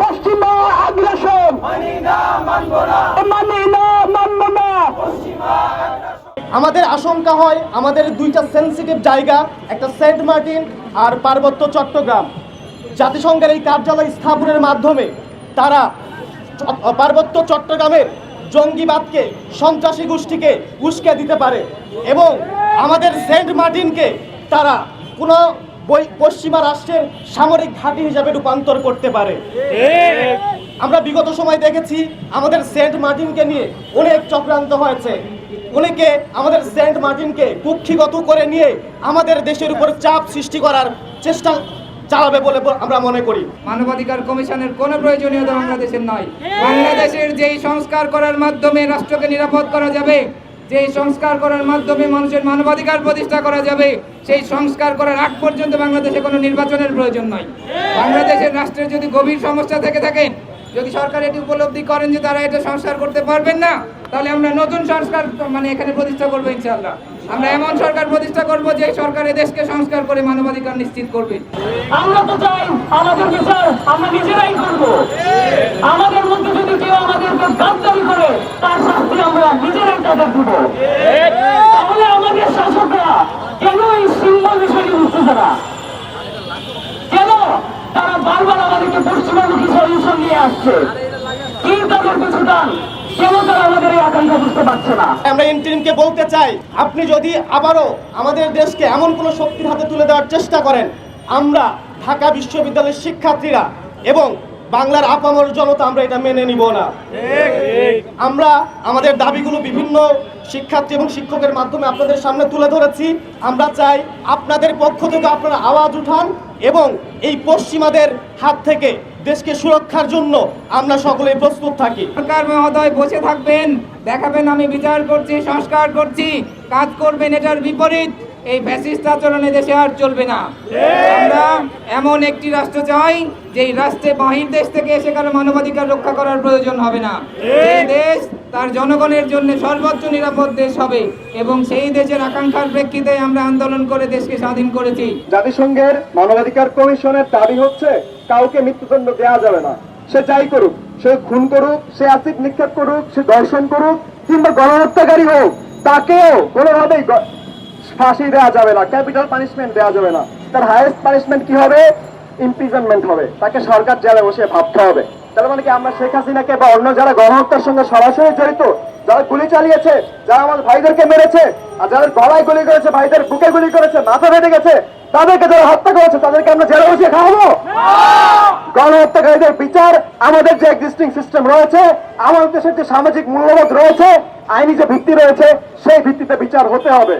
পশ্চিমা আগ্রাসন। না, মানব না। আমাদের আশঙ্কা হয় আমাদের দুইটা সেন্সিটিভ জায়গা, একটা সেন্ট মার্টিন আর পার্বত্য চট্টগ্রাম। জাতিসংঘের এই কার্যালয় স্থাপনের মাধ্যমে তারা পার্বত্য চট্টগ্রামের জঙ্গিবাদকে, সন্ত্রাসী গোষ্ঠীকে উস্কে দিতে পারে এবং আমাদের সেন্ট মার্টিনকে তারা কোনো পশ্চিমা রাষ্ট্রের সামরিক ঘাঁটি হিসাবে রূপান্তর করতে পারে। আমরা বিগত সময় দেখেছি, আমাদের সেন্ট মার্টিনকে নিয়ে অনেক চক্রান্ত হয়েছে। অনেকে আমাদের সেন্ট মার্টিনকে কুক্ষিগত করে নিয়ে আমাদের দেশের উপর চাপ সৃষ্টি করার চেষ্টা চালাবে বলে আমরা মনে করি। মানবাধিকার কমিশনের কোনো প্রয়োজনীয়তা বাংলাদেশের নয়। বাংলাদেশের যেই সংস্কার করার মাধ্যমে রাষ্ট্রকে নিরাপদ করা যাবে যেই সংস্কার করার মাধ্যমে মানুষের মানবাধিকার প্রতিষ্ঠা করা যাবে, সেই সংস্কার করার আগ পর্যন্ত বাংলাদেশে কোনো নির্বাচনের প্রয়োজন নয় বাংলাদেশের রাষ্ট্রের যদি গভীর সমস্যা থেকে থাকেন যদি সরকার এটি উপলব্ধি করেন যে তারা এটা সংস্কার করতে পারবেন না, তাহলে আমরা নতুন সংস্কার মানে এখানে প্রতিষ্ঠা করব ইনশাআল্লাহ। আমরা এমন সরকার প্রতিষ্ঠা করব যে সরকার দেশকে সংস্কার করে মানবাধিকার নিশ্চিত করবে। আমরা তো চাই আমাদের আমরা নিজেরাই করব আমাদের মধ্যে যদি কেউ আমাদেরকে গাদ্দারি করে তার শাস্তি আমরা নিজেরাই তাদের দিব তাহলে আমাদের শাসকরা কেন এই সিম্বল বিষয়টি বুঝতেছে না কেন তারা বারবার আমাদেরকে সলিউশন নিয়ে আসছে। আমরা বলতে চাই, আপনি যদি আবারও আমাদের দেশকে এমন কোনো শক্তির হাতে তুলে দেওয়ার চেষ্টা করেন, আমরা ঢাকা বিশ্ববিদ্যালয়ের শিক্ষার্থীরা এবং বাংলার আপামর জনতা আমরা এটা মেনে নিব না। আমরা আমাদের দাবিগুলো বিভিন্ন শিক্ষার্থী এবং শিক্ষকের মাধ্যমে আপনাদের সামনে তুলে ধরেছি। আমরা চাই আপনাদের পক্ষ থেকে আপনারা আওয়াজ উঠান এবং এই পশ্চিমাদের হাত থেকে দেশকে সুরক্ষার জন্য আমরা সকলেই প্রস্তুত থাকি। সরকার মহোদয় বসে থাকবেন দেখাবেন আমি বিচার করছি সংস্কার করছি কাজ করবেন এটার বিপরীত। এই ফ্যাসিস্ট আচরণে দেশে আর চলবে না। আমরা এমন একটি রাষ্ট্র চাই যেই রাষ্ট্রে বাহির দেশ থেকে এসে কারও মানবাধিকার রক্ষা করার প্রয়োজন হবে না। এই দেশ তার জনগণের জন্য সর্বোচ্চ নিরাপদ দেশ হবে এবং সেই দেশের আকাঙ্ক্ষার প্রেক্ষিতে আমরা আন্দোলন করে দেশকে স্বাধীন করেছি। জাতিসংঘের মানবাধিকার কমিশনের দাবি হচ্ছে, কাউকে মৃত্যুদণ্ড দেওয়া যাবে না। সে যাই করুক, সে খুন করুক, সে অ্যাসিড নিক্ষেপ করুক, সে দর্শন করুক, কিংবা গণহত্যাকারী হোক, তাকেও কোনোভাবেই ফাঁসি দেওয়া যাবে না, ক্যাপিটাল পানিশমেন্ট দেওয়া যাবে না। তার হায়েস্ট পানিশমেন্ট কি হবে? ইমপ্রিজনমেন্ট হবে। তাকে সরকার জেলে বসে ভাবতে হবে। তার মানে কি আমরা শেখ হাসিনাকে বা অন্য যারা গণহত্যার সঙ্গে সরাসরি জড়িত যারা গুলি চালিয়েছে যারা আমাদের ভাইদেরকে মেরেছে আর যাদের গলায় গুলি করেছে ভাইদের বুকে গুলি করেছে মাথা ফেটে গেছে তাদেরকে যারা হত্যা করেছে তাদেরকে আমরা জেলে বসে খাওয়াবো? গণহত্যাকারীদের বিচার আমাদের যে এক্সিস্টিং সিস্টেম রয়েছে আমাদের দেশের যে সামাজিক মূল্যবোধ রয়েছে আইনি যে ভিত্তি রয়েছে সেই ভিত্তিতে বিচার হতে হবে।